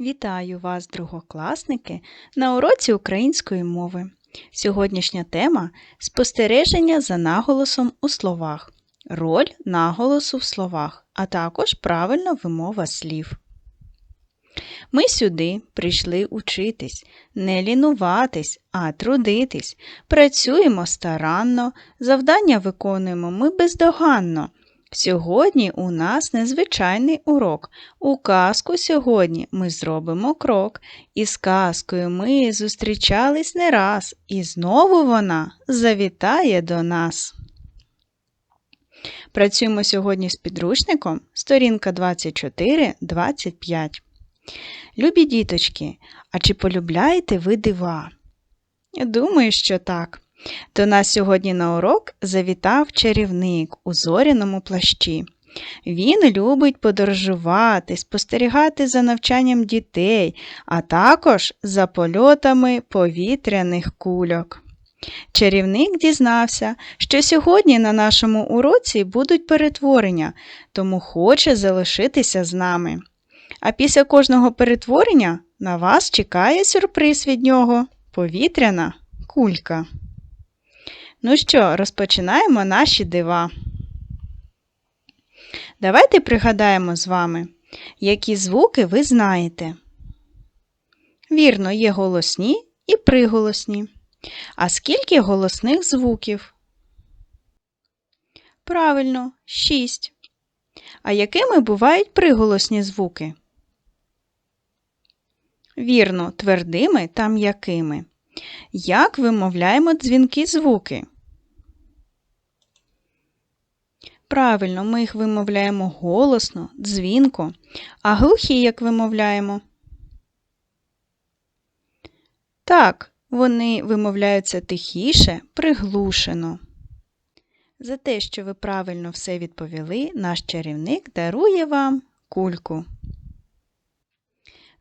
Вітаю вас, другокласники, на уроці української мови. Сьогоднішня тема спостереження за наголосом у словах, роль наголосу в словах, а також правильна вимова слів. Ми сюди прийшли учитись, не лінуватись, а трудитись. Працюємо старанно, завдання виконуємо ми бездоганно. Сьогодні у нас незвичайний урок. У казку сьогодні ми зробимо крок. Із казкою ми зустрічались не раз, і знову вона завітає до нас. Працюємо сьогодні з підручником, сторінка 24-25. Любі діточки, а чи полюбляєте ви дива? Думаю, що так. До нас сьогодні на урок завітав чарівник у зоряному плащі. Він любить подорожувати, спостерігати за навчанням дітей, а також за польотами повітряних кульок. Чарівник дізнався, що сьогодні на нашому уроці будуть перетворення, тому хоче залишитися з нами. А після кожного перетворення на вас чекає сюрприз від нього повітряна кулька. Ну що, розпочинаємо наші дива. Давайте пригадаємо з вами, які звуки ви знаєте. Вірно, є голосні і приголосні. А скільки голосних звуків? Правильно, шість. А якими бувають приголосні звуки? Вірно, твердими та м'якими. Як вимовляємо дзвінки звуки? Правильно, ми їх вимовляємо голосно, дзвінко, а глухі як вимовляємо? Так, вони вимовляються тихіше, приглушено. За те, що ви правильно все відповіли, наш чарівник дарує вам кульку.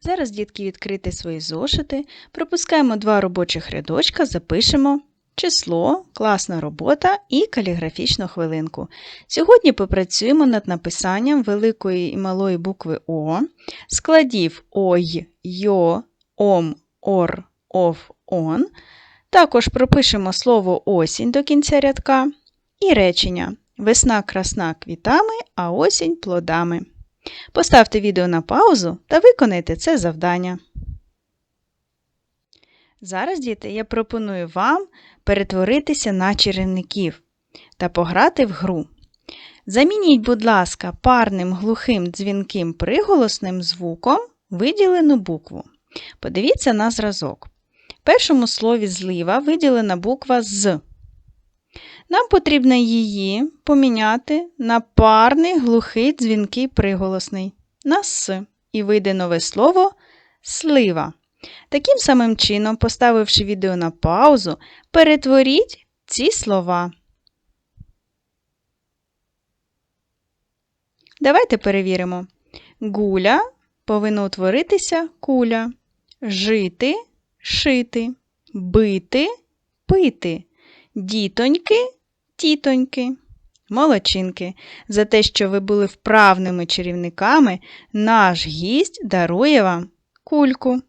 Зараз, дітки, відкрити свої зошити, пропускаємо два робочих рядочка, запишемо число, класна робота і каліграфічну хвилинку. Сьогодні попрацюємо над написанням великої і малої букви О, складів ой, йо, ом, ор, ов, он. Також пропишемо слово осінь до кінця рядка і речення Весна красна квітами, а осінь плодами. Поставте відео на паузу та виконайте це завдання. Зараз, діти, я пропоную вам перетворитися на чарівників та пограти в гру. Замініть, будь ласка, парним глухим дзвінким приголосним звуком виділену букву. Подивіться на зразок. В першому слові злива виділена буква з. Нам потрібно її поміняти на парний глухий дзвінкий приголосний на с. І вийде нове слово слива. Таким самим чином, поставивши відео на паузу, перетворіть ці слова. Давайте перевіримо. Гуля повинна утворитися куля, жити шити, бити пити, дітоньки тітоньки. Молодчинки, за те, що ви були вправними чарівниками, наш гість дарує вам кульку.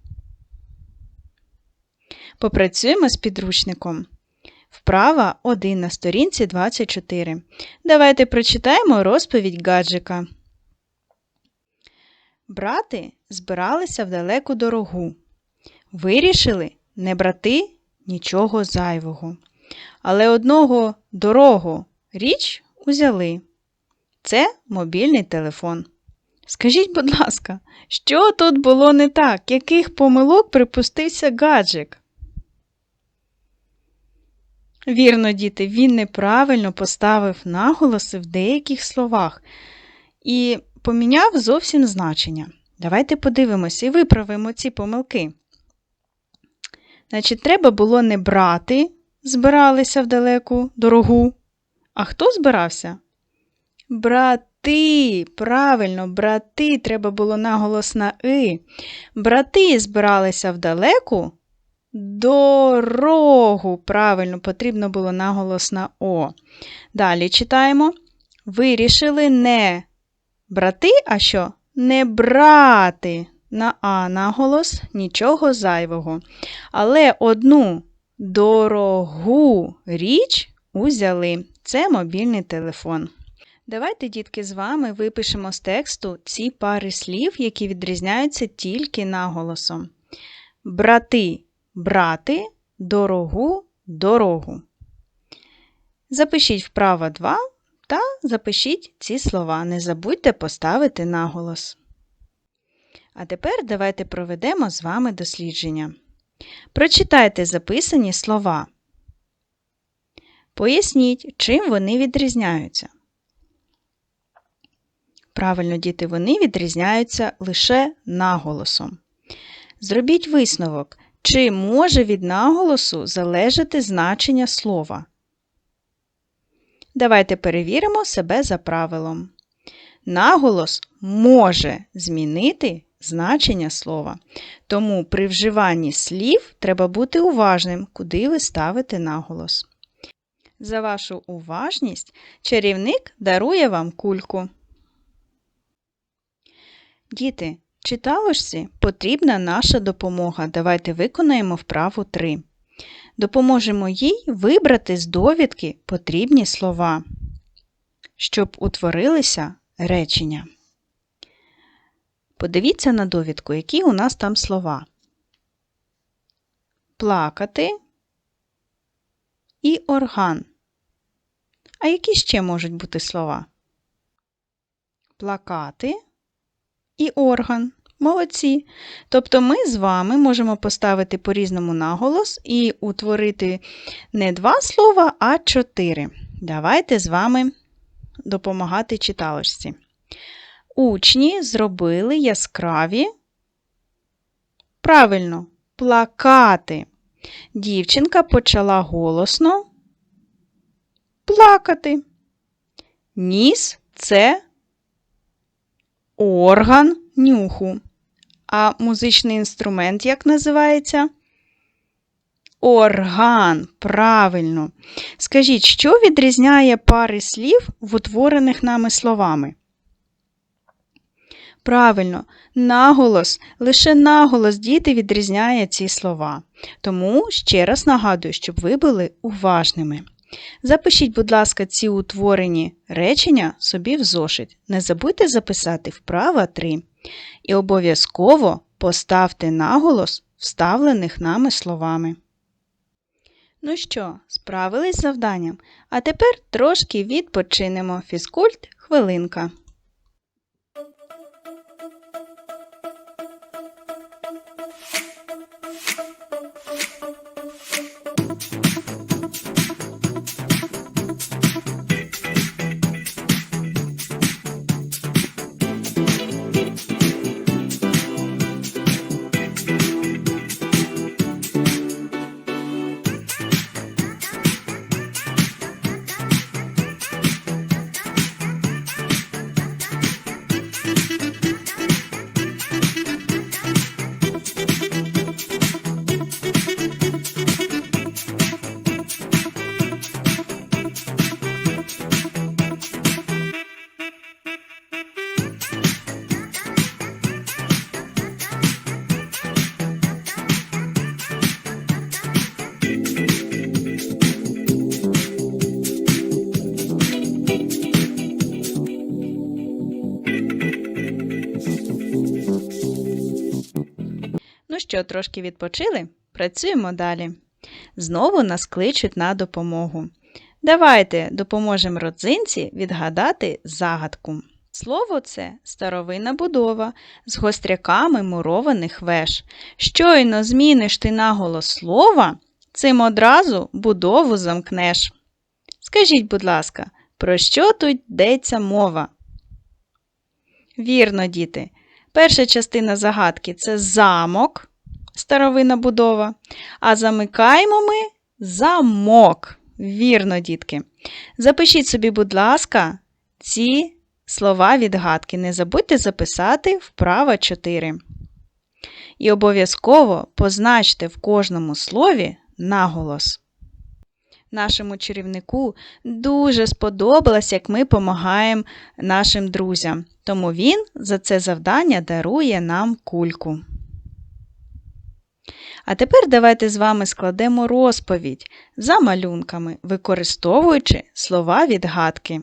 Попрацюємо з підручником. Вправа 1 на сторінці 24. Давайте прочитаємо розповідь гаджика. Брати збиралися в далеку дорогу. Вирішили не брати нічого зайвого. Але одного дорогу річ узяли. Це мобільний телефон. Скажіть, будь ласка, що тут було не так? Яких помилок припустився гаджик? Вірно, діти, він неправильно поставив наголоси в деяких словах і поміняв зовсім значення. Давайте подивимося і виправимо ці помилки. Значить, треба було не брати, збиралися в далеку дорогу. А хто збирався? Брати, правильно, брати, треба було наголос на и. Брати збиралися в далеку дорогу. Правильно, потрібно було наголос на О. Далі читаємо. Вирішили не брати, а що? Не брати на А наголос, нічого зайвого. Але одну дорогу річ узяли. Це мобільний телефон. Давайте, дітки, з вами випишемо з тексту ці пари слів, які відрізняються тільки наголосом. Брати брати, дорогу дорогу. Запишіть вправо 2 та запишіть ці слова. Не забудьте поставити наголос. А тепер давайте проведемо з вами дослідження. Прочитайте записані слова. Поясніть, чим вони відрізняються. Правильно, діти, вони відрізняються лише наголосом. Зробіть висновок, чи може від наголосу залежати значення слова. Давайте перевіримо себе за правилом. Наголос може змінити значення слова. Тому при вживанні слів треба бути уважним, куди ви ставите наголос. За вашу уважність чарівник дарує вам кульку. Діти, читалочці потрібна наша допомога. Давайте виконаємо вправу 3. Допоможемо їй вибрати з довідки потрібні слова, щоб утворилися речення. Подивіться на довідку, які у нас там слова. Плакати і орган. А які ще можуть бути слова? Плакати і орган. Молодці. Тобто ми з вами можемо поставити по-різному наголос і утворити не два слова, а чотири. Давайте з вами допомагати читалочці. Учні зробили яскраві. Правильно, плакати. Дівчинка почала голосно плакати. Ніс це орган нюху. А музичний інструмент як називається? Орган. Правильно. Скажіть, що відрізняє пари слів в утворених нами словами? Правильно, наголос, лише наголос діти відрізняє ці слова. Тому ще раз нагадую, щоб ви були уважними. Запишіть, будь ласка, ці утворені речення собі в зошит. Не забудьте записати вправа 3. І обов'язково поставте наголос вставлених нами словами. Ну що, справились з завданням? А тепер трошки відпочинемо. Фізкульт хвилинка. Що, трошки відпочили? Працюємо далі. Знову нас кличуть на допомогу. Давайте допоможемо родзинці відгадати загадку. Слово це старовинна будова з гостряками мурованих веж. Щойно зміниш ти наголос слова, цим одразу будову замкнеш. Скажіть, будь ласка, про що тут йдеться мова? Вірно, діти. Перша частина загадки це замок, старовинна будова. А замикаємо ми замок. Вірно, дітки. Запишіть собі, будь ласка, ці слова відгадки. Не забудьте записати вправо 4. І обов'язково позначте в кожному слові наголос. Нашому чарівнику дуже сподобалось, як ми допомагаємо нашим друзям. Тому він за це завдання дарує нам кульку. А тепер давайте з вами складемо розповідь за малюнками, використовуючи слова відгадки.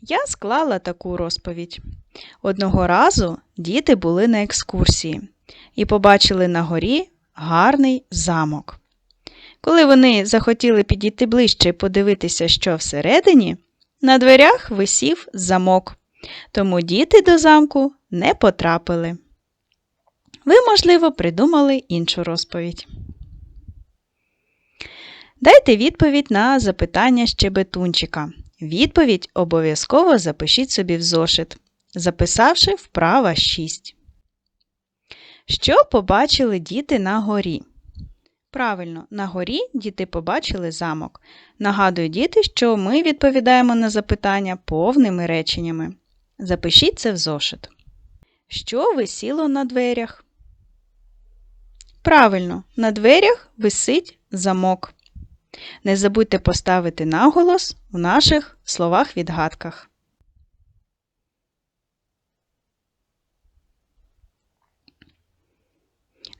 Я склала таку розповідь. Одного разу діти були на екскурсії і побачили на горі гарний замок. Коли вони захотіли підійти ближче і подивитися, що всередині, на дверях висів замок, тому діти до замку не потрапили. Ви, можливо, придумали іншу розповідь. Дайте відповідь на запитання щебетунчика. Відповідь обов'язково запишіть собі в зошит, записавши вправа 6. Що побачили діти на горі? Правильно, на горі діти побачили замок. Нагадую діти, що ми відповідаємо на запитання повними реченнями. Запишіть це в зошит. Що висіло на дверях? Правильно, на дверях висить замок. Не забудьте поставити наголос у наших словах-відгадках.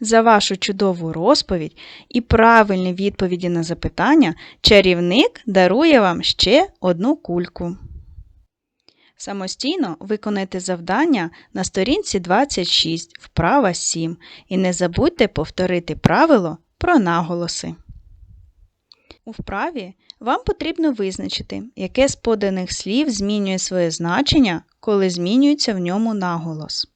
За вашу чудову розповідь і правильні відповіді на запитання чарівник дарує вам ще одну кульку. Самостійно виконайте завдання на сторінці 26, вправа 7 і не забудьте повторити правило про наголоси. У вправі вам потрібно визначити, яке з поданих слів змінює своє значення, коли змінюється в ньому наголос.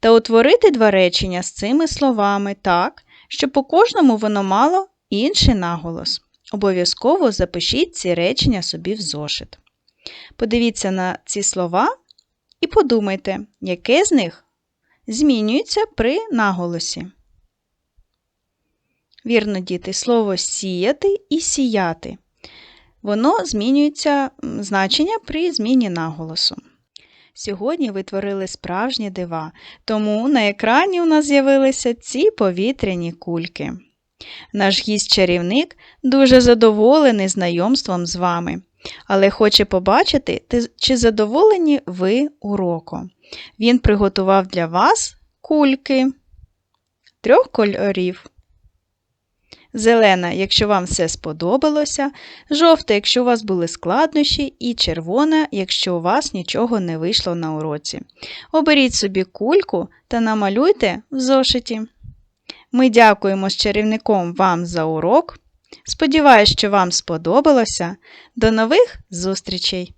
Та утворити два речення з цими словами так, щоб по кожному воно мало інший наголос. Обов'язково запишіть ці речення собі в зошит. Подивіться на ці слова і подумайте, яке з них змінюється при наголосі. Вірно, діти, слово сіяти і сіяти. Воно змінюється значення при зміні наголосу. Сьогодні ви творили справжні дива, тому на екрані у нас з'явилися ці повітряні кульки. Наш гість-чарівник дуже задоволений знайомством з вами, але хоче побачити, чи задоволені ви уроком. Він приготував для вас кульки трьох кольорів. Зелена, якщо вам все сподобалося, жовта, якщо у вас були складнощі, і червона, якщо у вас нічого не вийшло на уроці. Оберіть собі кульку та намалюйте в зошиті. Ми дякуємо з чарівником вам за урок. Сподіваюсь, що вам сподобалося. До нових зустрічей!